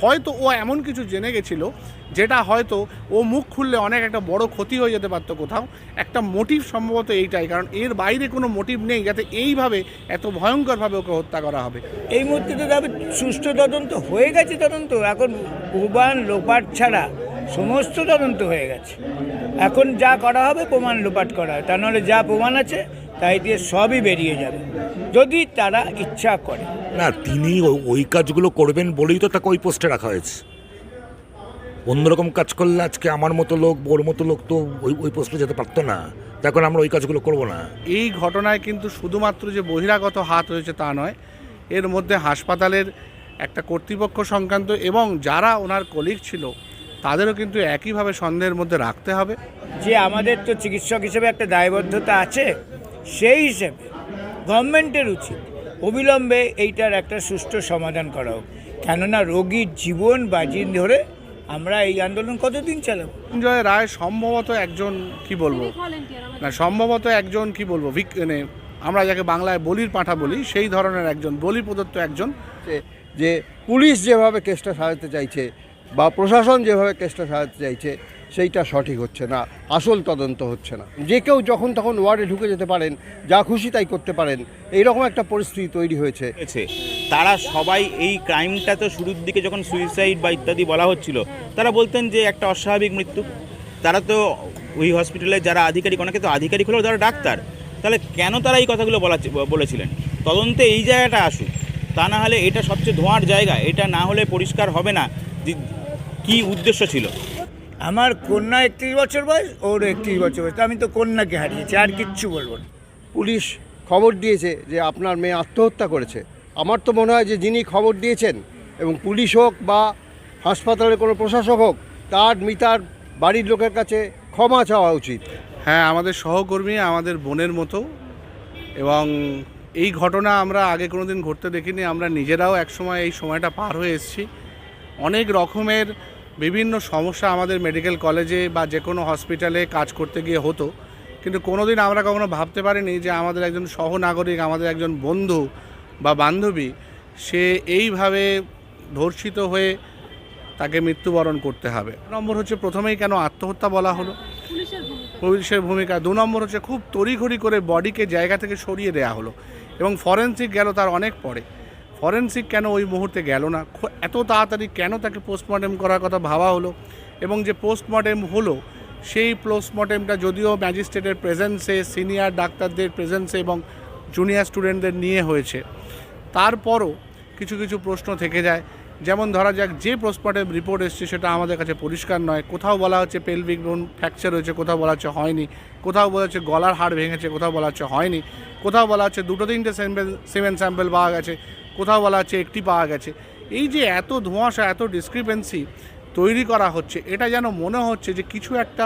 হয়তো ও এমন কিছু জেনে গেছিল যেটা হয়তো ও মুখ খুললে অনেক একটা বড় ক্ষতি হয়ে যেতে পারতো কোথাও। একটা মোটিভ সম্ভবত এইটাই, কারণ এর বাইরে কোনো মোটিভ নেই যাতে এইভাবে এত ভয়ঙ্করভাবে ওকে হত্যা করা হবে। এই মুহূর্তে তো তবে সুষ্ঠু তদন্ত হয়ে গেছে তদন্ত, এখন প্রমাণ লোপাট ছাড়া সমস্ত তদন্ত হয়ে গেছে। এখন যা করা হবে প্রমাণ লোপাট করা হবে তা নাহলে যা প্রমাণ আছে তাই দিয়ে সবই বেরিয়ে যাবে। যদি তারা ইচ্ছা করে। না তিনি ওই কাজগুলো করবেন বলেই তো তাকে ওই পোস্টে রাখা হয়েছে। অন্যরকম কাজ করলে আজকে আমার মতো লোক ওর মতো লোক তো ওই ওই পোস্টে যেতে পারতো না। তখন আমরা ওই কাজগুলো করব না। এই ঘটনায় কিন্তু শুধুমাত্র যে বহিরাগত হাত হয়েছে তা নয় এর মধ্যে হাসপাতালের একটা কর্তৃপক্ষ সংক্রান্ত এবং যারা ওনার কলিগ ছিল তাদেরও কিন্তু একইভাবে সন্দেহের মধ্যে রাখতে হবে। যে আমাদের তো চিকিৎসক হিসেবে একটা দায়বদ্ধতা আছে সেই হিসেবে গভর্নমেন্টের উচিত অবিলম্বে এইটার একটা সুষ্ঠু সমাধান করা হোক। কেননা রোগীর জীবন বাজি ধরে আমরা এই আন্দোলন কতদিন চালাবো? সঞ্জয় রায় সম্ভবত একজন কি বলব? না সম্ভবত একজন কি বলব ভিক- মানে আমরা যাকে বাংলায় বলির পাঠা বলি সেই ধরনের একজন বলি প্রদত্ত একজন। যে- যে পুলিশ যেভাবে কেসটা সাজাতে চাইছে বা প্রশাসন যেভাবে কেসটা সাজাতে চাইছে সেইটা সঠিক হচ্ছে না, আসল তদন্ত হচ্ছে না। যে কেউ যখন তখন ওয়ার্ডে ঢুকে যেতে পারেন, যা খুশি তাই করতে পারেন, এইরকম একটা পরিস্থিতি তৈরি হয়েছে। তারা সবাই এই ক্রাইমটা তো শুরুর দিকে যখন সুইসাইড বা ইত্যাদি বলা হচ্ছিল, তারা বলতেন যে একটা অস্বাভাবিক মৃত্যু। তারা তো ওই হসপিটালে যারা আধিকারিক, অনেকে তো আধিকারিক হলেও তারা ডাক্তার, তাহলে কেন তারা এই কথাগুলো বলা বলেছিলেন? তদন্তে এই জায়গাটা আসুক, তা না হলে এটা সবচেয়ে ধোঁয়ার জায়গা, এটা না হলে পরিষ্কার হবে না, যে কী উদ্দেশ্য ছিল? আমার কন্যা একত্রিশ বছর বয়স ওর একত্রিশ বছর বয়স। আমি তো কন্যাকে হারিয়েছি আর কিচ্ছু বলব না। পুলিশ খবর দিয়েছে যে আপনার মেয়ে আত্মহত্যা করেছে। আমার তো মনে হয় যে যিনি খবর দিয়েছেন এবং পুলিশ হোক বা হাসপাতালের কোনো প্রশাসক হোক তার মিতার বাড়ির লোকের কাছে ক্ষমা চাওয়া উচিত। হ্যাঁ আমাদের সহকর্মী আমাদের বোনের মতো এবং এই ঘটনা আমরা আগে কোনো দিন ঘটতে দেখিনি। আমরা নিজেরাও একসময় এই সময়টা পার হয়ে এসেছি। অনেক রকমের বিভিন্ন সমস্যা আমাদের মেডিকেল কলেজে বা যে কোনো হসপিটালে কাজ করতে গিয়ে হতো। কিন্তু কোনো দিন আমরা কখনো ভাবতে পারিনি যে আমাদের একজন সহনাগরিক আমাদের একজন বন্ধু বা বান্ধবী সে এইভাবে ধর্ষিত হয়ে তাকে মৃত্যুবরণ করতে হবে। নম্বর হচ্ছে প্রথমেই কেন আত্মহত্যা বলা হলো? পুলিশের ভূমিকা। দু নম্বর হচ্ছে খুব তড়িঘড়ি করে বডিকে জায়গা থেকে সরিয়ে দেওয়া হলো এবং ফরেন্সিক গেল তার অনেক পরে। ফরেন্সিক কেন ওই মুহূর্তে গেল না? এত তাড়াতাড়ি কেন তাকে পোস্টমর্টেম করার কথা ভাবা হলো? এবং যে পোস্টমর্টেম হলো, সেই পোস্টমর্টেমটা যদিও ম্যাজিস্ট্রেটের প্রেজেন্সে সিনিয়র ডাক্তারদের প্রেজেন্সে এবং জুনিয়র স্টুডেন্টদের নিয়ে হয়েছে। তারপরও কিছু কিছু প্রশ্ন থেকে যায়। যেমন ধরা যাক, যে পোস্টমর্টেম রিপোর্ট এসছে সেটা আমাদের কাছে পরিষ্কার নয়। কোথাও বলা হচ্ছে পেলভিক বোন ফ্র্যাকচার হয়েছে, কোথাও বলা হচ্ছে হয়নি। কোথাও বলা হচ্ছে গলার হাড় ভেঙেছে, কোথাও বলা হচ্ছে হয়নি। কোথাও বলা হচ্ছে দুটো, তিনটে সিমেন্ট স্যাম্পেল পাওয়া গেছে। কোথাও বলা হচ্ছে একটি পাওয়া গেছে। এই যে এত ধোঁয়াশা এত ডিসক্রিপেন্সি তৈরি করা হচ্ছে এটা যেন মনে হচ্ছে যে কিছু একটা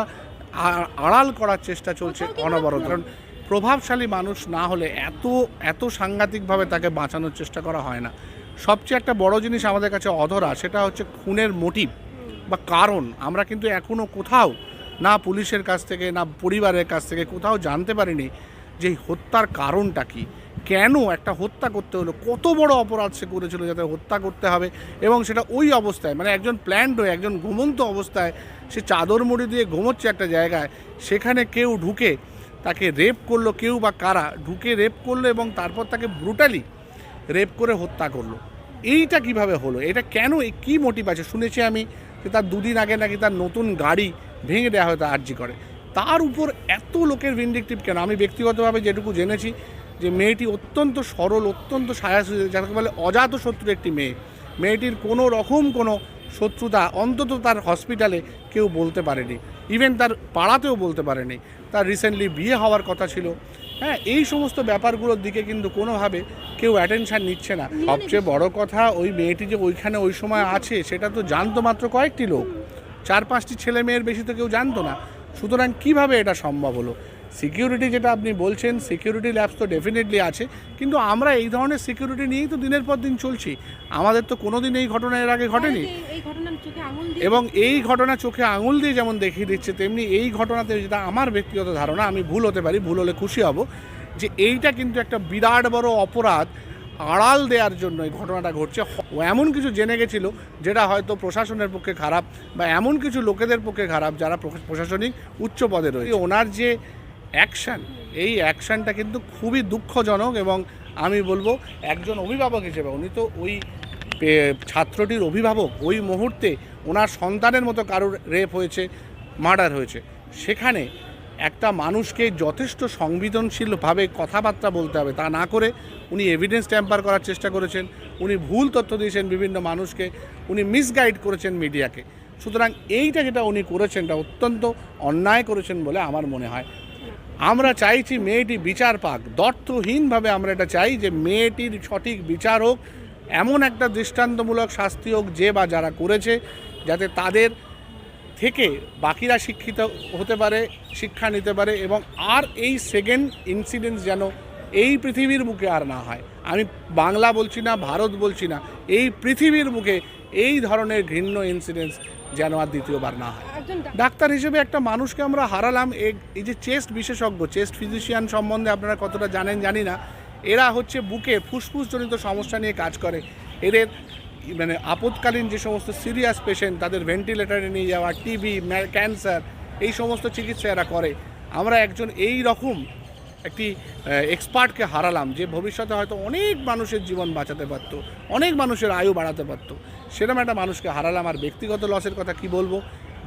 আড়াল করার চেষ্টা চলছে অনবরত। কারণ প্রভাবশালী মানুষ না হলে এত এত সাংঘাতিকভাবে তাকে বাঁচানোর চেষ্টা করা হয় না। সবচেয়ে একটা বড় জিনিস আমাদের কাছে অধরা সেটা হচ্ছে খুনের মোটিভ বা কারণ। আমরা কিন্তু এখনও কোথাও না পুলিশের কাছ থেকে না পরিবারের কাছ থেকে কোথাও জানতে পারিনি যে এই হত্যার কারণটা কি। কেন একটা হত্যা করতে হলো? কত বড় অপরাধ সে করেছিল যাতে হত্যা করতে হবে? এবং সেটা ওই অবস্থায় মানে একজন প্ল্যান্ড হয়ে, একজন ঘুমন্ত অবস্থায় সে চাদর মুড়ি দিয়ে ঘুমোচ্ছে একটা জায়গায়, সেখানে কেউ ঢুকে তাকে রেপ করল, কেউ বা কারা ঢুকে রেপ করল এবং তারপর তাকে ব্রুটালি রেপ করে হত্যা করল। এইটা কীভাবে হলো? এটা কেন কী মোটিভ আছে? শুনেছি আমি যে তার দুদিন আগে নাকি তার নতুন গাড়ি ভেঙে দেওয়া হয় হয়তো আর্জি করে। তার উপর এত লোকের ভিন্ডিকটিভ কেন? আমি ব্যক্তিগতভাবে যেটুকু জেনেছি যে মেয়েটি অত্যন্ত সরল, অত্যন্ত সায়া যাকে বলে অজাত শত্রু একটি মেয়ে। মেয়েটির কোনো রকম কোনো শত্রুতা অন্তত তার হসপিটালে কেউ বলতে পারেনি। ইভেন তার পাড়াতেও বলতে পারেনি। তার রিসেন্টলি বিয়ে হওয়ার কথা ছিল। হ্যাঁ এই সমস্ত ব্যাপারগুলোর দিকে কিন্তু কোনোভাবে কেউ অ্যাটেনশান নিচ্ছে না। সবচেয়ে বড় কথা, ওই মেয়েটি যে ওইখানে ওই সময় আছে, সেটা তো জানতো মাত্র কয়েকটি লোক। চার পাঁচটি ছেলে মেয়ের বেশি তো কেউ জানতো না। সুতরাং কীভাবে এটা সম্ভব হলো? সিকিউরিটি যেটা আপনি বলছেন সিকিউরিটি ল্যাবস তো ডেফিনেটলি আছে কিন্তু আমরা এই ধরনের সিকিউরিটি নিয়েই তো দিনের পর দিন চলছি। আমাদের তো কোনো দিন এই ঘটনা এর আগে ঘটেনি। এবং এই ঘটনা চোখে আঙুল দিয়ে যেমন দেখিয়ে দিচ্ছে তেমনি এই ঘটনাতে যেটা আমার ব্যক্তিগত ধারণা আমি ভুল হতে পারি ভুল হলে খুশি হব যে এইটা কিন্তু একটা বিরাট বড় অপরাধ আড়াল দেওয়ার জন্য এই ঘটনাটা ঘটছে। এমন কিছু জেনে গেছিল যেটা হয়তো প্রশাসনের পক্ষে খারাপ বা এমন কিছু লোকেদের পক্ষে খারাপ যারা প্রশাসনিক উচ্চ পদে রয়েছে। ওনার যে অ্যাকশান। এই অ্যাকশানটা কিন্তু খুবই দুঃখজনক এবং আমি বলব একজন অভিভাবক হিসেবে, উনি তো ওই ছাত্রটির অভিভাবক, ওই মুহূর্তে ওনার সন্তানের মতো কারোর রেপ হয়েছে, মার্ডার হয়েছে। সেখানে একটা মানুষকে যথেষ্ট সংবেদনশীলভাবে কথাবার্তা বলতে হবে, তা না করে উনি এভিডেন্স ট্যাম্পার করার চেষ্টা করেছেন, উনি ভুল তথ্য দিয়েছেন বিভিন্ন মানুষকে, উনি মিসগাইড করেছেন মিডিয়াকে সুতরাং এইটা যেটা উনি করেছেন এটা অত্যন্ত অন্যায় করেছেন বলে আমার মনে হয়। আমরা চাইছি মেয়েটি বিচার পাক। দর্থহীনভাবে আমরা এটা চাই যে মেয়েটির সঠিক বিচার হোক, এমন একটা দৃষ্টান্তমূলক শাস্তি হোক যে বা যারা করেছে, যাতে তাদের থেকে বাকিরা শিক্ষিত হতে পারে, শিক্ষা নিতে পারে এবং আর এই সেকেন্ড ইনসিডেন্টস যেন এই পৃথিবীর বুকে আর না হয়। আমি বাংলা বলছি না, ভারত বলছি না, এই পৃথিবীর বুকে এই ধরনের ঘৃণ্য ইনসিডেন্টস যেন আর দ্বিতীয়বার না হয়। ডাক্তার। হিসেবে একটা মানুষকে আমরা হারালাম এই যে চেস্ট বিশেষজ্ঞ চেস্ট ফিজিশিয়ান সম্বন্ধে আপনারা কতটা জানেন জানি না এরা হচ্ছে বুকে ফুসফুসজনিত সমস্যা নিয়ে কাজ করে। এদের মানে আপৎকালীন যে সমস্ত সিরিয়াস পেশেন্ট তাদের ভেন্টিলেটারে নিয়ে যাওয়া টিবি ক্যান্সার এই সমস্ত চিকিৎসা এরা করে। আমরা একজন এই রকম একটি এক্সপার্টকে হারালাম যে ভবিষ্যতে হয়তো অনেক মানুষের জীবন বাঁচাতে পারতো, অনেক মানুষের আয়ু বাড়াতে পারতো, সেরকম একটা মানুষকে হারালাম। আর ব্যক্তিগত লসের কথা কি বলব?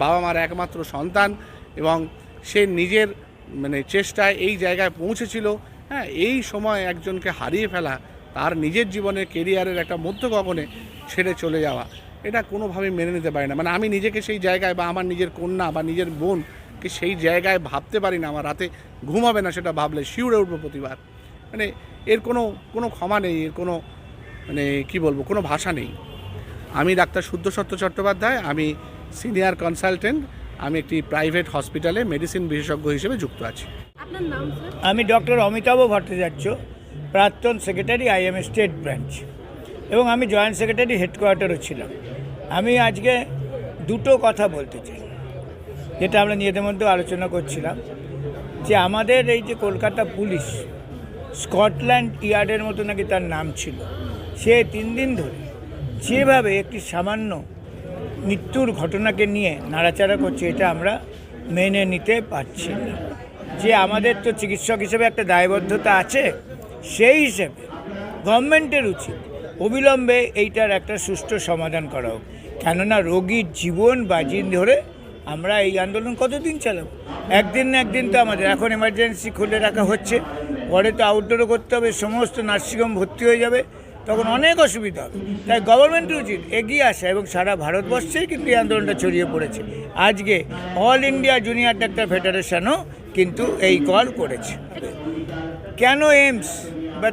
বাবা মার একমাত্র সন্তান এবং সে নিজের মানে চেষ্টায় এই জায়গায় পৌঁছেছিল। হ্যাঁ এই সময় একজনকে হারিয়ে ফেলা, তার নিজের জীবনের কেরিয়ারের একটা মধ্য গগনে ছেড়ে চলে যাওয়া, এটা কোনোভাবেই মেনে নিতে পারি না। মানে আমি নিজেকে সেই জায়গায় বা আমার নিজের কন্যা বা নিজের বোনকে সেই জায়গায় ভাবতে পারি না আমার রাতে ঘুমাবে না সেটা ভাবলে শিউরে উঠবো প্রতিবার। মানে এর কোনো কোনো ক্ষমা নেই এর কোনো মানে কি বলব কোনো ভাষা নেই। আমি ডাক্তার শুদ্ধসত্য চট্টোপাধ্যায় আমি সিনিয়র কনসালটেন্ট আমি একটি প্রাইভেট হসপিটালে মেডিসিন বিশেষজ্ঞ হিসেবে যুক্ত আছি। আপনার নাম স্যার? আমি ডক্টর অমিতাভ ভট্টাচার্য প্রাক্তন সেক্রেটারি আইএম স্টেট ব্রাঞ্চ এবং আমি জয়েন্ট সেক্রেটারি হেডকোয়ার্টারও ছিলাম। আমি আজকে দুটো কথা বলতে চাই। যেটা আমরা নিজেদের মধ্যে আলোচনা করছিলাম, যে আমাদের এই যে কলকাতা পুলিশ স্কটল্যান্ড ইয়ার্ডের মতো নাকি তার নাম ছিল, সে তিন দিন ধরে যেভাবে একটি সামান্য মৃত্যুর ঘটনাকে নিয়ে নাড়াচাড়া করছে, এটা আমরা মেনে নিতে পারছি না। যে আমাদের তো চিকিৎসক হিসেবে একটা দায়বদ্ধতা আছে, সেই হিসেবে গভর্নমেন্টের উচিত অবিলম্বে এইটার একটা সুষ্ঠু সমাধান করা হোক। কেননা রোগীর জীবন বাজি ধরে আমরা এই আন্দোলন কতদিন চালাবো? একদিন না একদিন তো আমাদের। এখন এমার্জেন্সি খুলে রাখা হচ্ছে। পরে তো আউটডোরও করতে হবে, সমস্ত নার্সিংহোম ভর্তি হয়ে যাবে। তখন অনেক অসুবিধা হবে। তাই গভর্নমেন্টের উচিত এগিয়ে আসা এবং সারা ভারতবর্ষেই কিন্তু এই আন্দোলনটা ছড়িয়ে পড়েছে। আজকে অল ইন্ডিয়া জুনিয়র ডাক্তার ফেডারেশনও কিন্তু এই কল করেছে। কেন এইমস বা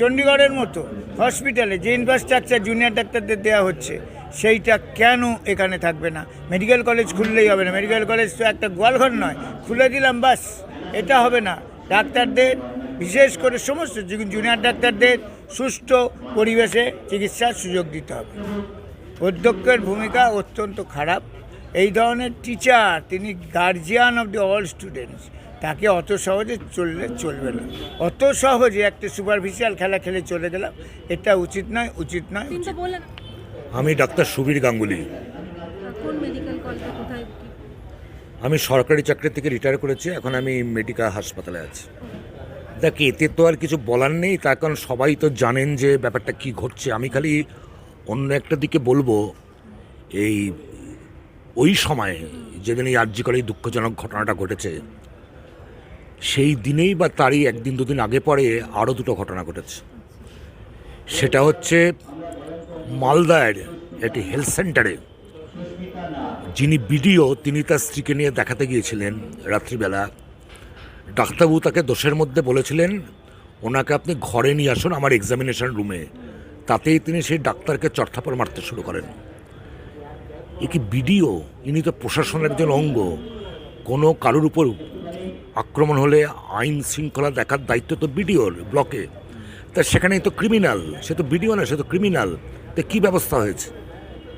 চণ্ডীগড়ের মতো হসপিটালে যে ইনফ্রাস্ট্রাকচার জুনিয়র ডাক্তারদের দেওয়া হচ্ছে সেইটা কেন এখানে থাকবে না? মেডিকেল কলেজ খুললেই হবে না। মেডিকেল কলেজ তো একটা গোয়ালঘর নয়। খুলে দিলাম বাস। এটা হবে না। ডাক্তারদের বিশেষ করে সমস্ত জুনিয়র ডাক্তারদের সুষ্ঠু পরিবেশে চিকিৎসার সুযোগ দিতে হবে। অধ্যক্ষের ভূমিকা অত্যন্ত খারাপ। এই ধরনের টিচার তিনি guardian of the all students তাকে অত সহজে চললে চলবে না। অত সহজে একটা সুপারফিশিয়াল খেলা খেলে চলে গেলাম। এটা উচিত নয় উচিত নয়। আমি ডাক্তার সুবীর গাঙ্গুলি। আমি সরকারি চাকরি থেকে রিটায়ার করেছি এখন আমি মেডিকেল হাসপাতালে আছি। দেখ এতে তো আর কিছু বলার নেই তার কারণ সবাই তো জানেন যে ব্যাপারটা কি ঘটছে। আমি খালি অন্য একটা দিকে বলব এই ওই সময়ে যেদিন এই আর্যিকর এই দুঃখজনক ঘটনাটা ঘটেছে সেই দিনেই বা তারই একদিন দুদিন আগে পরে আরও দুটো ঘটনা ঘটেছে। সেটা হচ্ছে মালদার একটি হেলথ সেন্টারে যিনি বিডিও, তিনি তার স্ত্রীকে নিয়ে দেখাতে গিয়েছিলেন রাত্রিবেলা। ডাক্তারবাবু তাকে দোষের মধ্যে বলেছিলেন, ওনাকে আপনি ঘরে নিয়ে আসুন আমার এক্সামিনেশন রুমে তাতেই তিনি সেই ডাক্তারকে চড়থাপড় মারতে শুরু করেন। এ কি বিডিও? ইনি তো প্রশাসনের একজন অঙ্গ। কোনো কারোর উপর আক্রমণ হলে আইন শৃঙ্খলা দেখার দায়িত্ব তো বিডিওর ব্লকে। তা সেখানেই তো ক্রিমিনাল সে তো বিডিও না, সে তো ক্রিমিনাল তা কী ব্যবস্থা হয়েছে?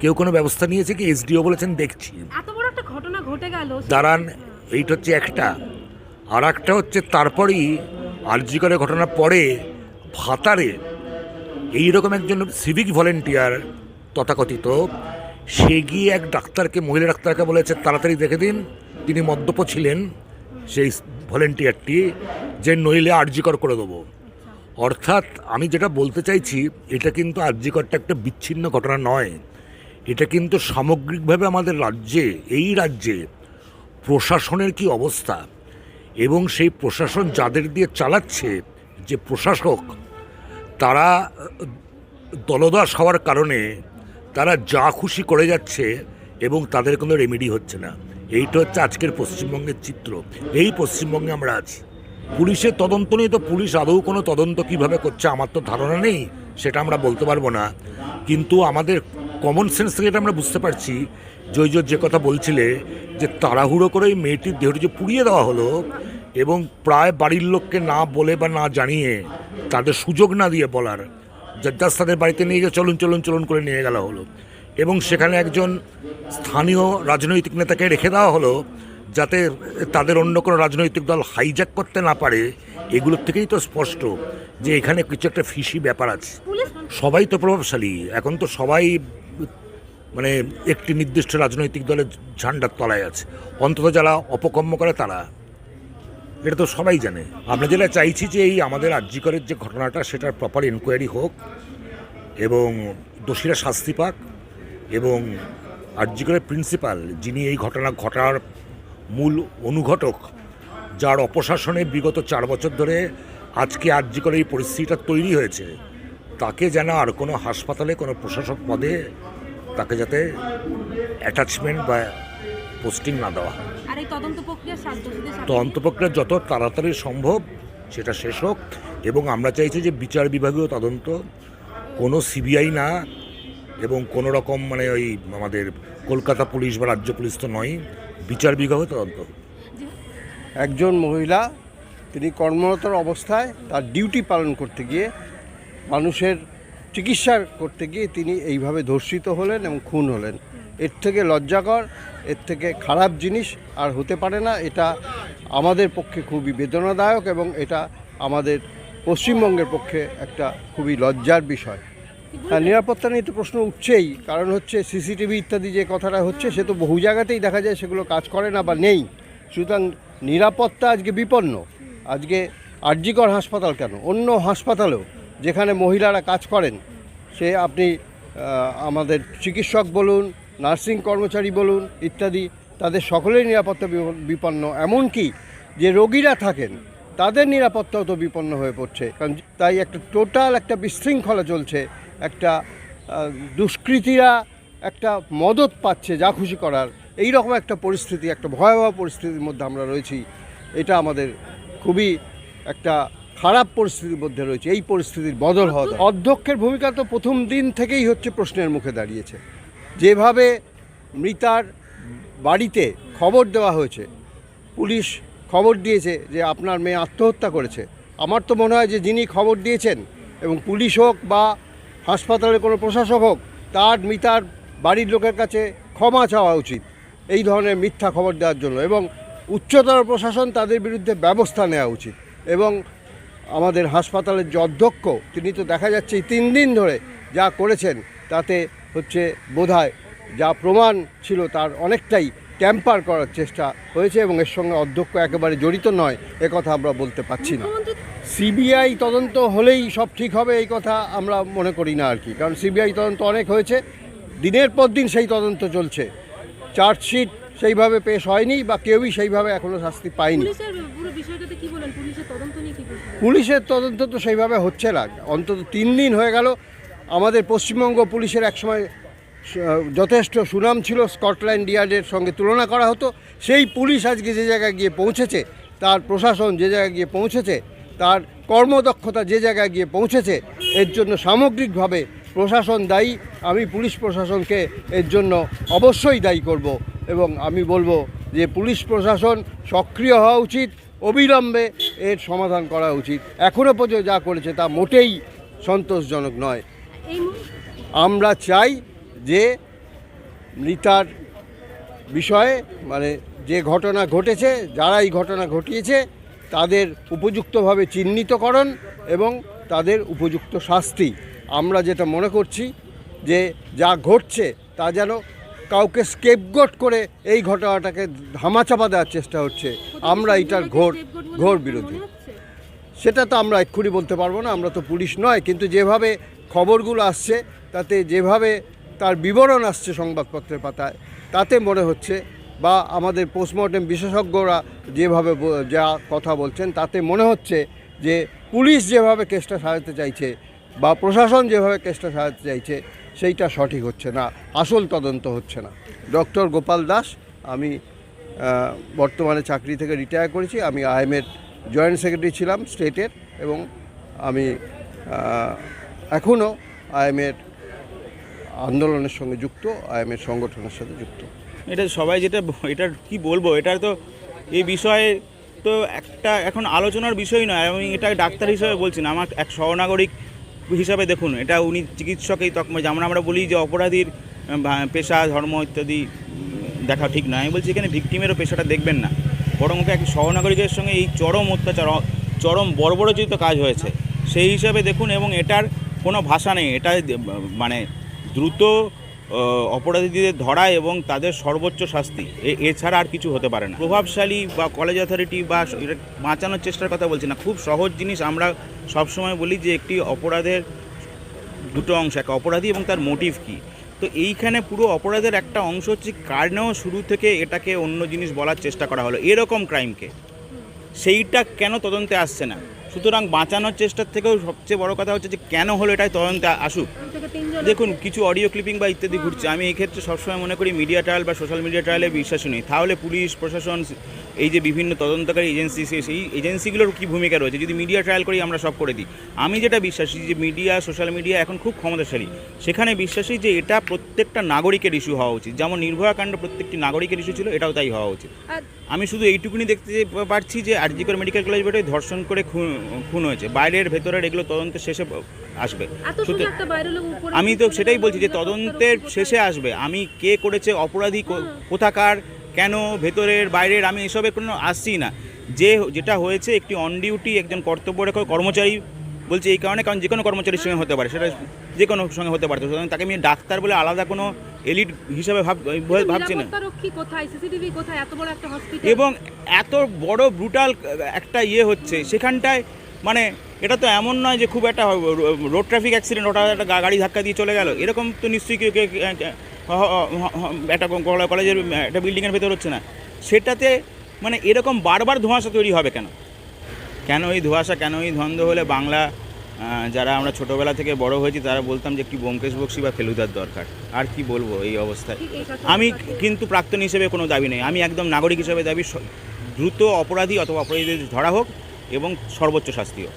কেউ কোনো ব্যবস্থা নিয়েছে কি? এসডিও বলেছেন দেখছি। এত বড় একটা ঘটনা ঘটে গেল দাঁড়ান এইটা হচ্ছে একটা। আর একটা হচ্ছে তারপরেই আরজি করে ঘটনার পরে ভাতারে এইরকম একজন সিভিক ভলেন্টিয়ার তথাকথিত সে গিয়ে এক ডাক্তারকে মহিলা ডাক্তারকে বলেছে তাড়াতাড়ি দেখে দিন তিনি মদ্যপ ছিলেন সেই ভলেন্টিয়ারটি যে নইলে আর্যিকর করে দেবো। অর্থাৎ আমি যেটা বলতে চাইছি, এটা কিন্তু আর্যিকরটা একটা বিচ্ছিন্ন ঘটনা নয়। এটা কিন্তু সামগ্রিকভাবে আমাদের রাজ্যে, এই রাজ্যে প্রশাসনের কি অবস্থা এবং সেই প্রশাসন যাদের দিয়ে চালাচ্ছে, যে প্রশাসক, তারা, দলদাস হওয়ার কারণে তারা যা খুশি করে যাচ্ছে এবং তাদের কোনো রেমেডি হচ্ছে না। এইটা হচ্ছে আজকের পশ্চিমবঙ্গের চিত্র। এই পশ্চিমবঙ্গে আমরা আছি। পুলিশের তদন্ত নিয়ে তো পুলিশ আদৌ কোনো তদন্ত কীভাবে করছে, আমার তো ধারণা নেই, সেটা আমরা বলতে পারব না। কিন্তু আমাদের কমন সেন্স থেকে আমরা বুঝতে পারছি জয় যে কথা বলছিলে, যে তাড়াহুড়ো করে ওই মেয়েটির দেহটি যে পুড়িয়ে দেওয়া হলো এবং প্রায় বাড়ির লোককে না বলে বা না জানিয়ে তাদের সুযোগ না দিয়ে বলার জাস্ট তাদের বাড়িতে নিয়ে গিয়ে চলুন চলুন চলুন করে নিয়ে গেলা হলো। এবং সেখানে একজন স্থানীয় রাজনৈতিক নেতাকে রেখে দেওয়া হলো যাতে তাদের অন্য কোনো রাজনৈতিক দল হাইজ্যাক করতে না পারে, এগুলোর থেকেই তো স্পষ্ট যে এখানে কিছু একটা ফিসি ব্যাপার আছে। সবাই তো প্রভাবশালী। এখন তো সবাই মানে একটি নির্দিষ্ট রাজনৈতিক দলের ঝান্ডার তলায় আছে। অন্তত যারা অপকর্ম করে তারা। এটা তো সবাই জানে। আমরা যেটা চাইছি যে এই আমাদের আর্যিকরের যে ঘটনাটা, সেটার প্রপার এনকোয়ারি হোক এবং দোষীরা শাস্তি পাক এবং আর্যিকরের প্রিন্সিপাল যিনি এই ঘটনা, ঘটার মূল অনুঘটক যার অপশাসনে বিগত চার বছর ধরে আজকে আর্যিকর এই পরিস্থিতিটা তৈরি হয়েছে। তাকে যেন আর কোনো হাসপাতালে কোনো প্রশাসক পদে তাকে যাতে অ্যাটাচমেন্ট বা পোস্টিং না দেওয়া হয়। তদন্ত প্রক্রিয়া যত তাড়াতাড়ি সম্ভব সেটা শেষ হোক এবং আমরা চাইছি যে বিচার বিভাগীয় তদন্ত কোনো সিবিআই না এবং কোনো রকম মানে ওই আমাদের কলকাতা পুলিশ বা রাজ্য পুলিশ তো নয় বিচার বিভাগীয় তদন্ত একজন মহিলা, তিনি কর্মরত অবস্থায় তার ডিউটি পালন করতে গিয়ে, মানুষের চিকিৎসা করতে গিয়ে তিনি এইভাবে ধর্ষিত হলেন এবং খুন হলেন। এর থেকে লজ্জাকর, এর থেকে খারাপ জিনিস আর হতে পারে না। এটা আমাদের পক্ষে খুবই বেদনাদায়ক এবং এটা আমাদের পশ্চিমবঙ্গের পক্ষে একটা খুবই লজ্জার বিষয়। হ্যাঁ নিরাপত্তা নিয়ে তো প্রশ্ন উঠছেই। কারণ হচ্ছে সিসিটিভি ইত্যাদি যে কথাটা হচ্ছে, সে তো বহু জায়গাতেই দেখা যায় সেগুলো কাজ করে না বা নেই। সুতরাং নিরাপত্তা আজকে বিপন্ন। আজকে আরজিকর হাসপাতাল কেন? অন্য হাসপাতালেও যেখানে মহিলারা কাজ করেন, সে আপনি আমাদের চিকিৎসক বলুন, নার্সিং কর্মচারী বলুন, ইত্যাদি, তাদের সকলেই নিরাপত্তা বিপ- বিপন্ন। এমনকি যে রোগীরা থাকেন তাদের নিরাপত্তাও তো বিপন্ন হয়ে পড়ছে। কারণ তাই একটা টোটাল একটা বিশৃঙ্খলা চলছে। একটা দুষ্কৃতীরা একটা মদত পাচ্ছে যা খুশি করার। এই রকম একটা পরিস্থিতি, একটা ভয়াবহ পরিস্থিতির মধ্যে আমরা রয়েছি। এটা আমাদের খুবই একটা খারাপ পরিস্থিতির মধ্যে রয়েছে। এই পরিস্থিতির বদল হওয়া অধ্যক্ষের ভূমিকা তো প্রথম দিন থেকেই হচ্ছে প্রশ্নের মুখে দাঁড়িয়েছে। যেভাবে মৃতার বাড়িতে খবর দেওয়া হয়েছে, পুলিশ খবর দিয়েছে যে আপনার মেয়ে আত্মহত্যা করেছে। আমার তো মনে হয় যে যিনি খবর দিয়েছেন এবং পুলিশ হোক বা হাসপাতালের কোনো প্রশাসক হোক, তার, মিতার বাড়ির লোকের কাছে ক্ষমা চাওয়া উচিত। এই ধরনের মিথ্যা খবর দেওয়ার জন্য এবং উচ্চতর প্রশাসন তাদের বিরুদ্ধে ব্যবস্থা নেওয়া উচিত এবং আমাদের হাসপাতালের যে অধ্যক্ষ, তিনি তো দেখা যাচ্ছে তিন দিন ধরে যা করেছেন, তাতে হচ্ছে বোধহয় যা প্রমাণ ছিল তার অনেকটাই ট্যাম্পার করার চেষ্টা হয়েছে এবং এর সঙ্গে অধ্যক্ষ একেবারে জড়িত নয় কথা আমরা বলতে পারছি না। সিবিআই তদন্ত হলেই সব ঠিক হবে এই কথা আমরা মনে করি না আর কি। কারণ সিবিআই তদন্ত অনেক হয়েছে দিনের পর দিন সেই তদন্ত চলছে। চার্জশিট সেইভাবে পেশ হয়নি বা কেউই সেইভাবে এখনও শাস্তি পায়নি। পুলিশের তদন্ত তো সেইভাবে হচ্ছে না। অন্তত তিন দিন হয়ে গেল। আমাদের পশ্চিমবঙ্গ পুলিশের একসময় যথেষ্ট সুনাম ছিল স্কটল্যান্ড ইয়ার্ডের সঙ্গে তুলনা করা হতো। সেই পুলিশ আজকে যে জায়গায় গিয়ে পৌঁছেছে তার প্রশাসন যে জায়গায় গিয়ে পৌঁছেছে তার কর্মদক্ষতা যে জায়গায় গিয়ে পৌঁছেছে এর জন্য সামগ্রিকভাবে প্রশাসন দায়ী। আমি পুলিশ প্রশাসনকে এর জন্য অবশ্যই দায়ী করব এবং আমি বলব যে পুলিশ প্রশাসন সক্রিয় হওয়া উচিত অবিলম্বে এর সমাধান করা উচিত। এখনও পর্যন্ত যা করেছে তা মোটেই সন্তোষজনক নয়। আমরা চাই যে মৃতার বিষয়ে মানে যে ঘটনা ঘটেছে যারা এই ঘটনা ঘটিয়েছে, তাদের উপযুক্তভাবে চিহ্নিতকরণ এবং তাদের উপযুক্ত শাস্তি। আমরা যেটা মনে করছি যে যা ঘটছে, তা যেন কাউকে স্কেপগোট করে এই ঘটনাটাকে ধামাচাপা দেওয়ার চেষ্টা হচ্ছে। আমরা এটার ঘোর ঘোর বিরোধী। সেটা তো আমরা এক্ষুনি বলতে পারব না, আমরা তো পুলিশ নয়, কিন্তু যেভাবে খবরগুলো আসছে, তাতে যেভাবে তার বিবরণ আসছে সংবাদপত্রের পাতায়। তাতে মনে হচ্ছে বা আমাদের পোস্টমর্টেম বিশেষজ্ঞরা যেভাবে যা কথা বলছেন, তাতে মনে হচ্ছে যে পুলিশ যেভাবে কেসটা সাজাতে চাইছে বা প্রশাসন যেভাবে কেসটা সাজাতে চাইছে, সেইটা সঠিক হচ্ছে না, আসল তদন্ত হচ্ছে না। ডক্টর গোপাল দাস, আমি বর্তমানে চাকরি থেকে রিটায়ার করেছি, আমি আইএমের জয়েন্ট সেক্রেটারি ছিলাম স্টেটের এবং আমি এখনও আইএমের আন্দোলনের সঙ্গে যুক্ত আইএমের সংগঠনের সাথে যুক্ত। এটা সবাই যেটা এটা কি বলব? এটার তো এই বিষয়ে তো একটা এখন আলোচনার বিষয় নয়। আমি এটা ডাক্তার হিসেবে বলছি না। আমার এক সহনাগরিক হিসাবে দেখুন, এটা উনি চিকিৎসকই তকমা যেমন আমরা বলি যে অপরাধীর পেশা, ধর্ম ইত্যাদি দেখা ঠিক নয়। আমি বলছি এখানে ভিকটিমেরও পেশাটা দেখবেন না। বরং ওকে এক সহনাগরিকের সঙ্গে এই চরম অত্যাচার চরম বর্বরচিত কাজ হয়েছে। সেই হিসাবে দেখুন এবং এটার কোনো ভাষা নেই। এটা মানে দ্রুত অপরাধীদের ধরা এবং তাদের সর্বোচ্চ শাস্তি। এছাড়া আর কিছু হতে পারে না। প্রভাবশালী বা কলেজ অথরিটি বা বাঁচানোর চেষ্টার কথা বলছি না। খুব সহজ জিনিস আমরা সবসময় বলি যে, একটি অপরাধের দুটো অংশ এক অপরাধী এবং তার মোটিভ কি। তো এইখানে পুরো অপরাধের একটা অংশ হচ্ছে কারণেও শুরু থেকে এটাকে অন্য জিনিস বলার চেষ্টা করা হলো। এরকম ক্রাইমকে সেইটা কেন তদন্তে আসছে না? সুতরাং বাঁচানোর চেষ্টার থেকেও সবচেয়ে বড় কথা হচ্ছে যে কেন হলো এটাই তদন্তে আসুক। দেখুন, কিছু অডিও ক্লিপিং বা ইত্যাদি ঘুরছে। আমি এক্ষেত্রে ক্ষেত্রে সবসময় মনে করি, মিডিয়া ট্রায়াল বা সোশ্যাল মিডিয়া ট্রায়ালে বিশ্বাস নেই। তাহলে পুলিশ, প্রশাসন এই যে বিভিন্ন তদন্তকারী এজেন্সি সেই এজেন্সিগুলোর কী ভূমিকা রয়েছে? যদি মিডিয়া ট্রায়াল করি আমরা সব করে দিই। আমি যেটা বিশ্বাসী যে মিডিয়া সোশ্যাল মিডিয়া এখন খুব ক্ষমতাশালী। সেখানে বিশ্বাসী যে এটা প্রত্যেকটা নাগরিকের ইস্যু হওয়া উচিত। যেমন নির্ভয়া কাণ্ড প্রত্যেকটি নাগরিকের ইস্যু ছিল এটাও তাই হওয়া উচিত। আমি শুধু এইটুকুনি দেখতে পারছি যে আরজিকর মেডিকেল কলেজ বোর্ডে ধর্ষণ করে খুন খুন হয়েছে। বাইরের ভেতরের এগুলো তদন্তের শেষে আসবে। আমি তো সেটাই বলছি যে তদন্তের শেষে আসবে। আমি কে করেছে অপরাধী কো- কোথাকার কেন ভেতরের বাইরের আমি এসবের কোনো আসছি না। যে যেটা হয়েছে একটি অন ডিউটি একজন কর্তব্যরত কর্মচারী বলছে এই কারণে কারণ যে কোনো কর্মচারীর সঙ্গে হতে পারে সেটা যে কোনো সঙ্গে হতে পারে। সুতরাং তাকে আমি ডাক্তার বলে আলাদা কোনো এলিট হিসাবে ভাবছি না। এবং এত বড় ব্রুটাল একটা ইয়ে হচ্ছে সেখানটায় মানে এটা তো এমন নয় যে খুব একটা রোড ট্রাফিক অ্যাক্সিডেন্ট ওটা একটা গাড়ি ধাক্কা দিয়ে চলে গেল। এরকম তো নিশ্চয়ই কেউ একটা কলে- কলেজের একটা বিল্ডিংয়ের ভেতর হচ্ছে না। সেটাতে মানে এরকম বারবার ধোঁয়াশা তৈরি হবে কেন? কেন এই ধোঁয়াশা কেন এই ধন্দ হলে বাংলা যারা আমরা ছোটোবেলা থেকে বড় হয়েছি তারা বলতাম যে একটি ব্যোমকেশ বক্সি বা ফেলুদার দরকার। আর কি বলব এই অবস্থায়? আমি কিন্তু প্রাক্তন হিসেবে কোনো দাবি নেই। আমি একদম নাগরিক হিসেবে দাবি দ্রুত অপরাধী অথবা অপরাধীদের ধরা হোক এবং সর্বোচ্চ শাস্তি হোক।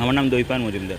আমার নাম দৈপায়ন মজুমদার।